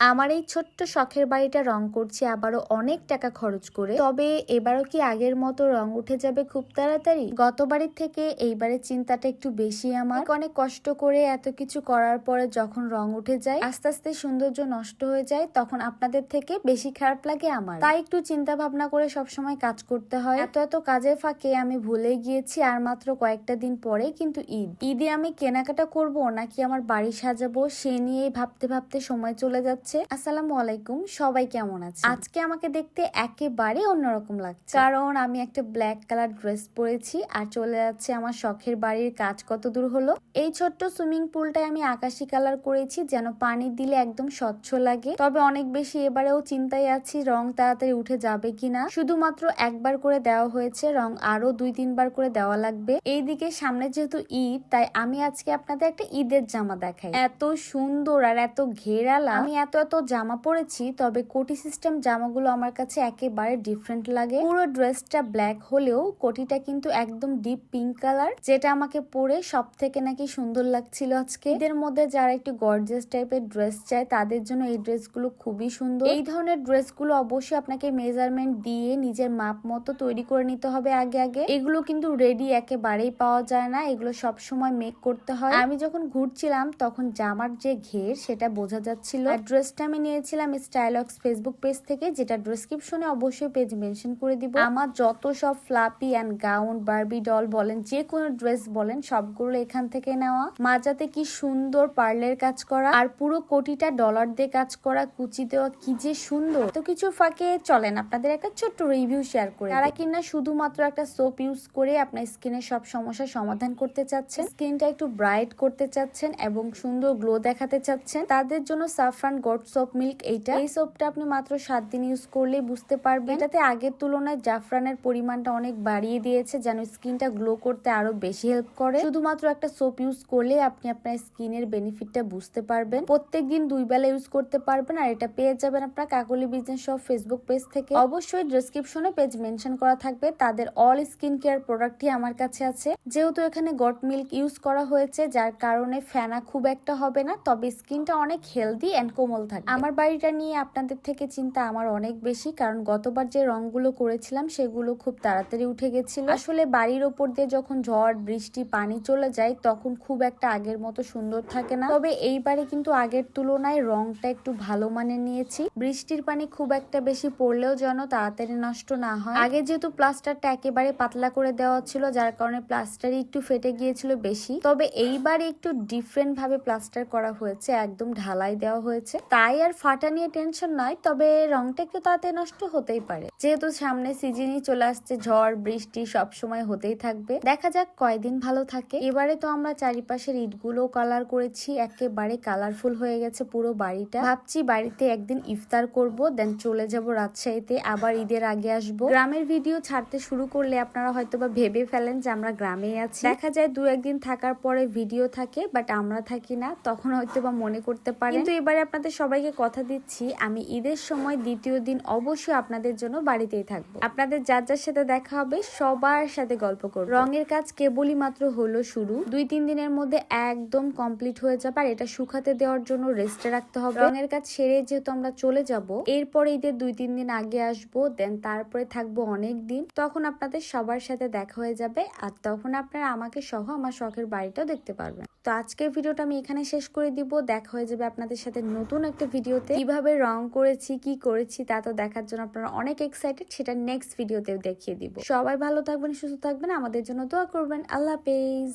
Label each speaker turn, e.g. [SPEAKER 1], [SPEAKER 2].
[SPEAKER 1] আমার এই ছোট্ট শখের বাড়িটা রং করছি, আবারও অনেক টাকা খরচ করে। তবে এবারও কি আগের মতো রং উঠে যাবে খুব তাড়াতাড়ি? গতবারের থেকে এইবারের চিন্তাটা একটু বেশি আমার। অনেক কষ্ট করে এত কিছু করার পরে যখন রং উঠে যায়, আস্তে আস্তে সৌন্দর্য নষ্ট হয়ে যায়, তখন আপনাদের থেকে বেশি খারাপ লাগে আমার। তাই একটু চিন্তা ভাবনা করে সবসময় কাজ করতে হয়। এত এত কাজের ফাঁকে আমি ভুলে গিয়েছি আর মাত্র কয়েকটা দিন পরে কিন্তু ঈদ। ঈদে আমি কেনাকাটা করব নাকি আমার বাড়ি সাজাবো, সে নিয়েই ভাবতে ভাবতে সময় চলে যাচ্ছে। আসসালামু আলাইকুম, সবাই কেমন আছে আজকে আমাকে দেখতে একেবারে অন্যরকম লাগছে। কারণ আমি একটা ব্ল্যাক কালার ড্রেস পরেছি আর চলে যাচ্ছে আমার শখের বাড়ির কাজ কত দূর হলো। এই ছোট্ট সুইমিং পুলটায় আমি আকাশি কালার করেছি যেন পানি দিলে একদম স্বচ্ছ লাগে। তবে অনেক বেশি এবারেও চিন্তায় আছি রং তাড়াতাড়ি উঠে যাবে কিনা। শুধুমাত্র একবার করে দেওয়া হয়েছে, রং আরও দুই তিনবার করে দেওয়া লাগবে। এইদিকে সামনে যেহেতু ঈদ, তাই আমি আজকে আপনাদের একটা ঈদের জামা দেখাই। এত সুন্দর আর এত ঘেরালা। আমি এত এত জামা পরেছি, তবে কোটি সিস্টেম জামাগুলো আমার কাছে একেবারে ডিফারেন্ট লাগে। পুরো ড্রেসটা ব্ল্যাক হলেও কোটিটা কিন্তু একদম ডিপ পিঙ্ক কালার যেটা আমাকে পরে সব থেকে নাকি সুন্দর লাগছিল আজকে। এদের মধ্যে যারা একটু গর্জিয়াস টাইপের ড্রেস চায়, তাদের জন্য এই ড্রেসগুলো খুবই সুন্দর। এই ধরনের ড্রেসগুলো অবশ্যই আপনাকে মেজারমেন্ট দিয়ে নিজের মাপ মতো তৈরি করে নিতে হবে আগে আগে। এগুলো কিন্তু রেডি একেবারেই পাওয়া যায় না, এগুলো সব সময় মেক করতে হয়। আমি যখন ঘুরছিলাম, তখন জামার যে ঘের, সেটা বোঝা যাচ্ছিল। আর ড্রেসটা আমি নিয়েছিলাম স্টাইলক্স ফেসবুক পেজ থেকে যেটা ডেসক্রিপশনে অবশ্যই পেজ মেনশন করে দিব। আমার যত সব floppy and gown Barbie doll বলেন, যে কোনো ড্রেস বলেন, সবগুলো এখান থেকে নেওয়া। মাজাতে কি সুন্দর পার্লের কাজ করা, আর পুরো কোটিটা ডলার দিয়ে কাজ করা কুচি দেওয়া কি যে সুন্দর। তো কিছু ফাঁকে চলেন, আপনাদের একটা ছোট্ট রিভিউ শেয়ার করে তারা কিনা শুধুমাত্র একটা সোপ ইউজ করে আপনার স্কিনের সব সমস্যার সমাধান করতে চাচ্ছেন স্কিনটা একটু ব্রাইট করতে চাচ্ছেন এবং সুন্দর গ্লো দেখাতে চাচ্ছেন, তাদের জন্য সাফরান গড সোপ মিল্ক এইটা। এই সোপটা আপনি মাত্র সাত দিন ইউজ করলেই বুঝতে পারবেন। এটাতে আগের তুলনায় জাফরানের পরিমাণটা অনেক বাড়িয়ে দিয়েছে যেন স্কিনটা গ্লো করতে আরও বেশি হেল্প করে। শুধুমাত্র একটা সোপ ইউজ করলে আপনি আপনার স্কিনের বেনিফিটটা বুঝতে পারবেন। প্রত্যেক দিন দুই বেলা ইউজ করতে পারবেন আর এটা পেয়ে যাবেন আপনার কাকলি বিজনেস সব ফেসবুক পেজ থেকে। অবশ্যই ডেসক্রিপশনে পেজ মেনশন করা থাকবে। তাদের অল স্কিন কেয়ার প্রোডাক্টই আমার কাছে আছে। যেহেতু এখানে গট মিল্ক ইউজ করা হয়েছে যার কারণে ফেনা খুব একটা হবে না তবে স্কিনটা অনেক হেলদি অ্যান্ড কোমল থাকে আমার বাড়িটা নিয়ে আপনাদের থেকে চিন্তা আমার অনেক বেশি, কারণ গতবার যে রংগুলো করেছিলাম সেগুলো খুব তাড়াতাড়ি উঠে গেছিল। আসলে বাড়ির ওপর দিয়ে যখন ঝড়, বৃষ্টি, পানি চলে যায়, তখন খুব একটা আগের মতো সুন্দর থাকে না। তবে এইবারে কিন্তু আগের তুলনায় রংটা একটু ভালো মানের নিয়েছি। বৃষ্টির পানি খুব একটা বেশি পড়লেও যেন তাড়াতাড়ি নষ্ট না হয়। আগে যেহেতু প্লাস্টারটা একেবারে পাতলা করে দেওয়া ছিল, যার কারণে প্লাস্টারই একটু ফেটে গিয়েছিল বেশি। তবে এইবার একটু ডিফারেন্ট ভাবে প্লাস্টার করা হয়েছে, একদম ঢালাই দেওয়া হয়েছে। তাই আর ফাটা নিয়ে টেনশন নয়, তবে রংটা একটু তাতে নষ্ট হতেই পারে। যেহেতু সামনে সিজনই চলে আসছে, ঝড়, বৃষ্টি সব সময় হতেই থাকবে। দেখা যাক কয়দিন ভালো থাকে। এবারে তো আমরা চারিপাশের ইটগুলো কালার করেছি, একেবারে কালারফুল হয়ে গেছে পুরো বাড়িটা। ভাবছি বাড়িতে একদিন ইফতার করব দেন চলে যাব রাজশাহীতে, আবার ঈদের আগে আসব। গ্রামের ভিডিও ছাড়তে শুরু করলে আপনারা হয়তো বা ভেবে ফেলেন যে আমরা গ্রামে আছি। দেখা যায় দু একদিন থাকার পরে ভিডিও থাকে বাট আমরা থাকি না, তখন হয়তো বা মনে করতে পারি কিন্তু এবারে আপনাদের সবাইকে কথা দিচ্ছি। আমি ঈদের সময় দ্বিতীয় দিন অবশ্যই আপনাদের জন্য বাড়িতেই থাকব। আপনাদের যার যার সাথে দেখা হবে, সবার সাথে গল্প করব। রঙের কাজ কেবলই মাত্র হলো শুরু। দুই তিন দিনের মধ্যে একদম কমপ্লিট হয়ে যাবে আর এটা শুকাতে দেওয়ার জন্য রেস্টে রাখতে হবে। রঙের কাজ সেরে যেহেতু আমরা চলে যাব, এরপরে ঈদের দুই তিন দিন আগে আসব দেন তারপরে থাকব অনেক দিন। তখন আপনাদের সবার সাথে দেখা হয়ে যাবে আর তখন আপনারা আমাকে সহ আমার শখের বাড়িটাও দেখতে পারবেন। তো আজকের ভিডিওটা আমি এখানে শেষ করে দিব। দেখা হয়ে যাবে আপনাদের সাথে নতুন একটা ভিডিওতে। কীভাবে রং করেছি, কি করেছি, তা তো দেখার জন্য আপনারা অনেক এক্সাইটেড সেটা নেক্সট ভিডিওতে দেখিয়ে দিব। সবাই ভালো থাকবেন, সুস্থ থাকবেন, আমাদের জন্য দোয়া করবেন। আল্লাহ হাফেজ।